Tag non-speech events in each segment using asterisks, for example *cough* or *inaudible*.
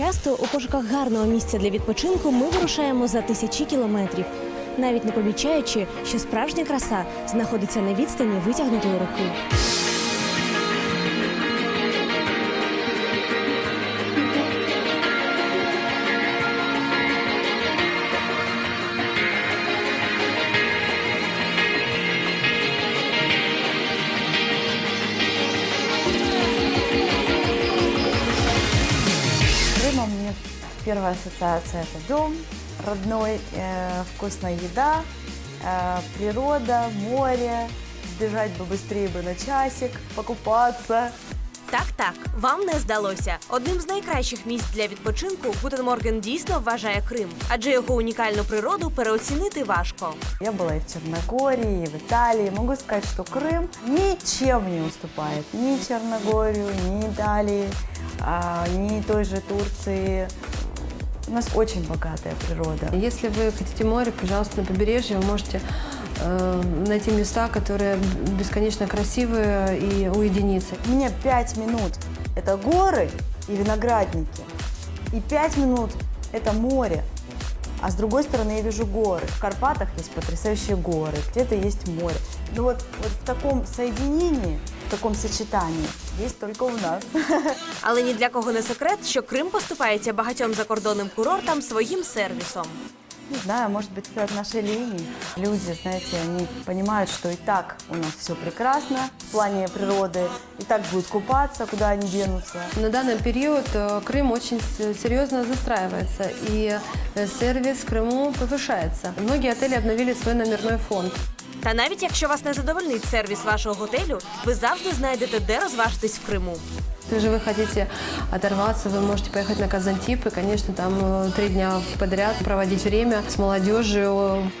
Часто у пошуках гарного місця для відпочинку ми вирушаємо за тисячі кілометрів, навіть не помічаючи, що справжня краса знаходиться на відстані витягнутої руки. С Крымом мне первая ассоциация – это дом родной, э, вкусная еда, э, природа, море, сбежать бы быстрее бы на часик, покупаться. Так, так, вам не здалося. Одним з найкращих місць для відпочинку Гутен Морген дійсно вважає Крим, адже його унікальну природу переоцінити важко. Я была и в Черногории, и в Италии. Могу сказать, что Крым ничем не уступает ни Черногорию, ни Италии, а, ни той же Турции. У нас очень богатая природа. Если вы хотите море, пожалуйста, на побережье вы можете э, найти места, которые бесконечно красивые и уединиться. У меня пять минут – это горы и виноградники. И пять минут – это море. А с другой стороны я вижу горы. В Карпатах есть потрясающие горы, где-то есть море. Но вот, вот в таком соединении, в таком сочетании есть только у нас. *laughs* Але ні для кого не секрет, що Крим поступається багатьом закордонним курортам своїм сервісом. Не знаю, может быть, это от нашей линии. Люди, знаете, они понимают, что и так у нас все прекрасно в плане природы, и так будет купаться, куда они денутся. На данный период э, Крым очень с- серьезно застраивается, и э, сервис в Крыму повышается. Многие отели обновили свой номерной фонд. Та навіть якщо вас не задовольнить сервіс вашого готелю, ви завжди знайдете, де розважитись в Криму. Если же вы хотите оторваться, вы можете поехать на Казантип и, конечно, там э, три дня подряд проводить время с молодежью,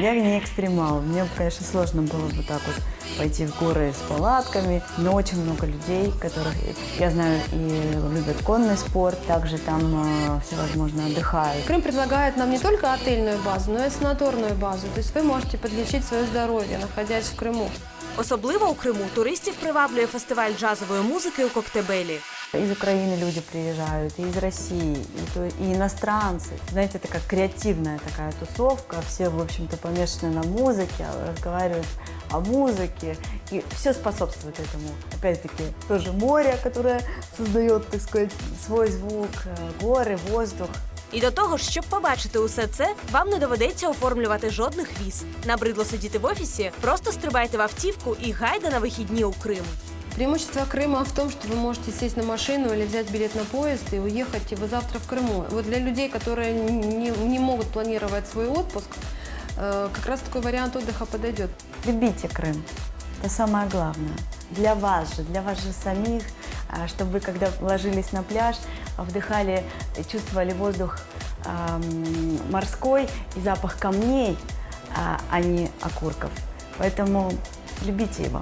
Я не экстремал. Мне, бы, конечно, сложно было бы так вот пойти в горы с палатками, но очень много людей, которых, я знаю, и любят конный спорт, также там э, всевозможно отдыхают. Крым предлагает нам не только отельную базу, но и санаторную базу. То есть вы можете подлечить свое здоровье, находясь в Крыму. Особливо у Криму туристів приваблює фестиваль джазової музики у Коктебелі. Из Украины люди приезжают, и из России, и, то- и иностранцы. Знаете, это как креативная такая тусовка. Все, в общем-то, помешаны на музыке, разговаривают о музыке. И все способствует этому. Опять-таки, тоже море, которое создает, так сказать, свой звук, э, горы, воздух. І до того ж, щоб побачити усе це, вам не доведеться оформлювати жодних віз. Набридло сидіти в офісі, просто стрибайте в автівку і гайда на вихідні у Крим. Преимущество Крыма в том, что вы можете сесть на машину или взять билет на поезд и уехать, и вы завтра в Крыму. Вот для людей, которые не, не могут планировать свой отпуск, э, как раз такой вариант отдыха подойдет. Любите Крым. Это самое главное. Для вас же, для вас же самих, а, чтобы вы, когда ложились на пляж, вдыхали, э, чувствовали воздух морской и запах камней, а а не окурков. Поэтому любите его.